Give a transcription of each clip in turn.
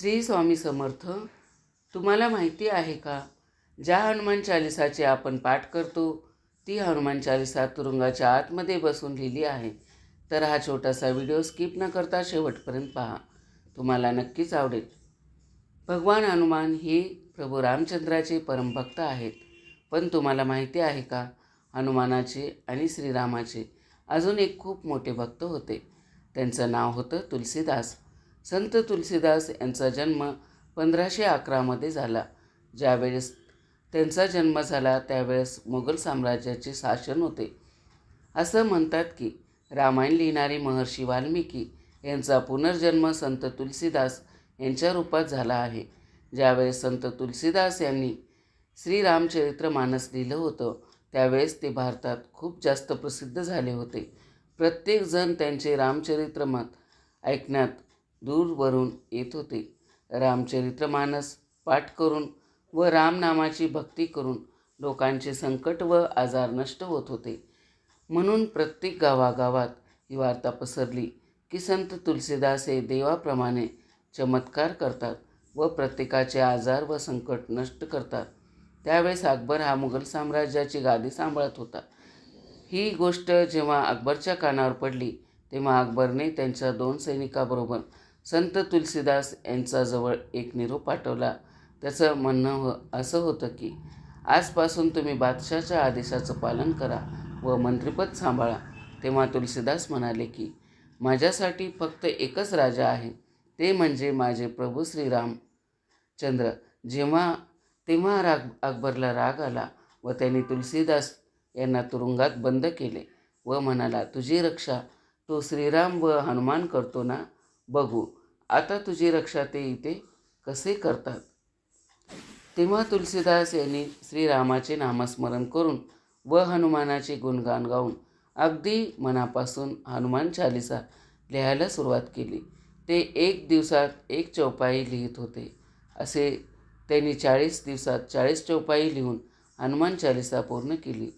श्री स्वामी समर्थ तुम्हाला माहिती आहे का? ज्या हनुमान चालिसाचे आपण पाठ करतो ती हनुमान चालिसा तुरुंगाच्या आतमध्ये बसून लिहिली आहे. तर हा छोटासा व्हिडिओ स्किप न करता शेवटपर्यंत पहा. तुम्हाला नक्कीच आवडेल. भगवान हनुमान हे प्रभू रामचंद्राचे परमभक्त आहेत. पण तुम्हाला माहिती आहे का? हनुमानाचे आणि श्रीरामाचे अजून एक खूप मोठे भक्त होते. त्यांचं नाव होतं तुलसीदास. संत तुलसीदास यांचा जन्म पंधराशे अकरामध्ये झाला. ज्यावेळेस त्यांचा जन्म झाला त्यावेळेस मुघल साम्राज्याचे शासन होते. असं म्हणतात की रामायण लिहिणारे महर्षी वाल्मिकी यांचा पुनर्जन्म संत तुलसीदास यांच्या रूपात झाला आहे. ज्यावेळेस संत तुलसीदास यांनी श्रीरामचरित्र मानस लिहिलं होतं त्यावेळेस ते भारतात खूप जास्त प्रसिद्ध झाले होते. प्रत्येकजण त्यांचे रामचरित्र मत ऐकण्यात दूरवरून येत होते. रामचरित्र मानस पाठ करून व रामनामाची भक्ती करून लोकांचे संकट व आजार नष्ट होत होते. म्हणून प्रत्येक गावागावात ही वार्ता पसरली की संत तुलसीदास हे देवाप्रमाणे चमत्कार करतात व प्रत्येकाचे आजार व संकट नष्ट करतात. त्यावेळेस अकबर हा मुघल साम्राज्याची गादी सांभाळत होता. ही गोष्ट जेव्हा अकबरच्या कानावर पडली तेव्हा अकबरने त्यांच्या दोन सैनिकाबरोबर संत तुलसीदास यांचाजवळ एक निरोप पाठवला. त्याचं म्हणणं हो असं होतं की आजपासून तुम्ही बादशाच्या आदेशाचं पालन करा व मंत्रिपद सांभाळा. तेव्हा तुलसीदास म्हणाले की माझ्यासाठी फक्त एकच राजा आहे. ते म्हणजे माझे प्रभू श्रीरामचंद्र जेव्हा तेव्हा राग अकबरला राग आला व त्यांनी तुलसीदास यांना तुरुंगात बंद केले व म्हणाला तुझी रक्षा तो श्रीराम व हनुमान करतो ना? बघू. आता तुझी रक्षा ते इथे कसे करतात? तेव्हा तुलसीदास यांनी श्रीरामाचे नामस्मरण करून व हनुमानाचे गुणगान गाऊन अगदी मनापासून हनुमान चालिसा लिहायला सुरुवात केली. ते एक दिवसात एक चौपाई लिहित होते. असे त्यांनी चाळीस दिवसात चाळीस चौपाई लिहून हनुमान चालिसा पूर्ण केली.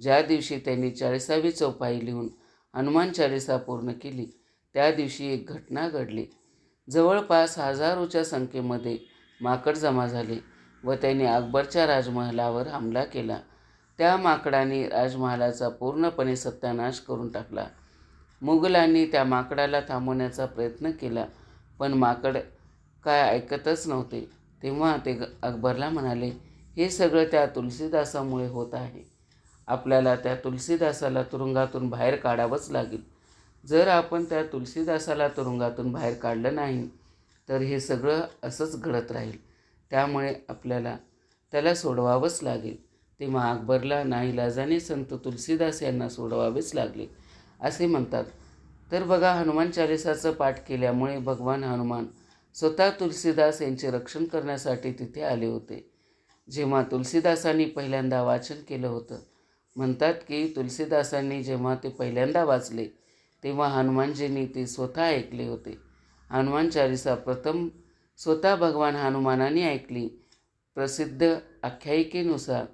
ज्या दिवशी त्यांनी चाळीसावी चौपाई लिहून हनुमान चालिसा पूर्ण केली त्या दिवशी एक घटना घडली. जवळपास हजारोच्या संख्येमध्ये माकड जमा झाले व त्यांनी अकबरच्या राजमहालावर हमला केला. त्या माकडाने राजमहालाचा पूर्णपणे सत्यानाश करून टाकला. मुघलांनी त्या माकडाला थांबवण्याचा प्रयत्न केला पण माकड काय ऐकतच नव्हते. तेव्हा ते अकबरला म्हणाले हे सगळं त्या तुलसीदासामुळे होत आहे. आपल्याला त्या तुलसीदासाला तुरुंगातून बाहेर काढावंच लागेल. जर आपण त्या तुलसीदासाला तुरुंगातून बाहेर काढलं नाही तर हे सगळं असंच घडत राहील. त्यामुळे आपल्याला त्याला सोडवावंच लागेल. तेव्हा अकबरला नाईलाजाने संत तुलसीदास यांना सोडवावेच लागले असे म्हणतात. तर बघा हनुमान चालिसाचं पाठ केल्यामुळे भगवान हनुमान स्वतः तुलसीदास यांचे रक्षण करण्यासाठी तिथे आले होते. जेव्हा तुलसीदासांनी पहिल्यांदा वाचन केलं होतं म्हणतात की तुलसीदासांनी जेव्हा ते पहिल्यांदा वाचले तेव्हा हनुमानजींनी ते स्वतः ऐकले होते. हनुमान चालिसा प्रथम स्वतः भगवान हनुमानाने ऐकली. प्रसिद्ध आख्यायिकेनुसार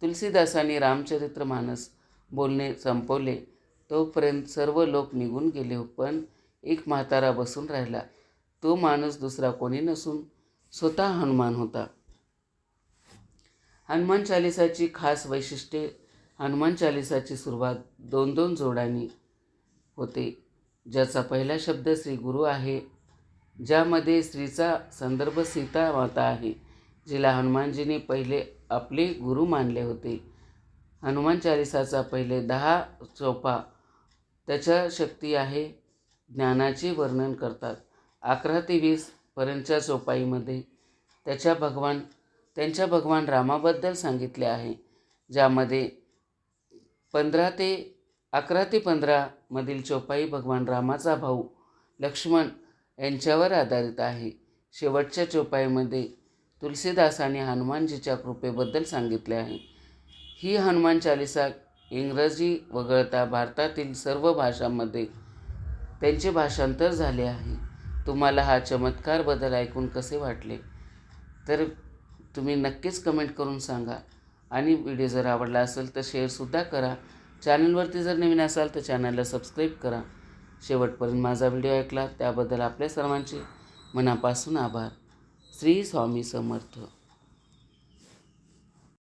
तुलसीदासांनी रामचरित्र मानस बोलणे संपवले. तोपर्यंत सर्व लोक निघून गेले पण एक म्हातारा बसून राहिला. तो माणूस दुसरा कोणी नसून स्वतः हनुमान होता. हनुमान चालिसाची खास वैशिष्ट्ये हनुमान चालिसाची सुरुवात दोन दोन जोडांनी होते ज्याचा पहिला शब्द श्री गुरु आहे ज्यामध्ये स्त्रीचा संदर्भ सीता माता आहे जिला हनुमानजीने पहिले आपले गुरु मानले होते. हनुमान चालिसाचा पहिले दहा चोपा त्याच्या शक्ती आहे ज्ञानाचे वर्णन करतात. अकरा ते वीस पर्यंतच्या चोपाईमध्ये त्याच्या भगवान त्यांच्या भगवान रामाबद्दल सांगितले आहे ज्यामध्ये पंधरा ते अकरा ते पंधरामधील चौपाई भगवान रामाचा भाऊ लक्ष्मण यांच्यावर आधारित आहे. शेवटच्या चौपाईमध्ये तुलसीदासाने हनुमानजीच्या कृपेबद्दल सांगितले आहे. ही हनुमान चालिसा इंग्रजी वगळता भारतातील सर्व भाषांमध्ये त्यांचे भाषांतर झाले आहे. तुम्हाला हा चमत्कार बदल ऐकून कसे वाटले? तर तुम्ही नक्कीच कमेंट करून सांगा आणि व्हिडिओ जर आवडला असेल तर शेअरसुद्धा करा. चॅनलवरती जर नवीन असाल तर चॅनलला सबस्क्राईब करा. शेवटपर्यंत माझा व्हिडिओ ऐकला त्याबद्दल आपल्या सर्वांचे मनापासून आभार. श्री स्वामी समर्थ.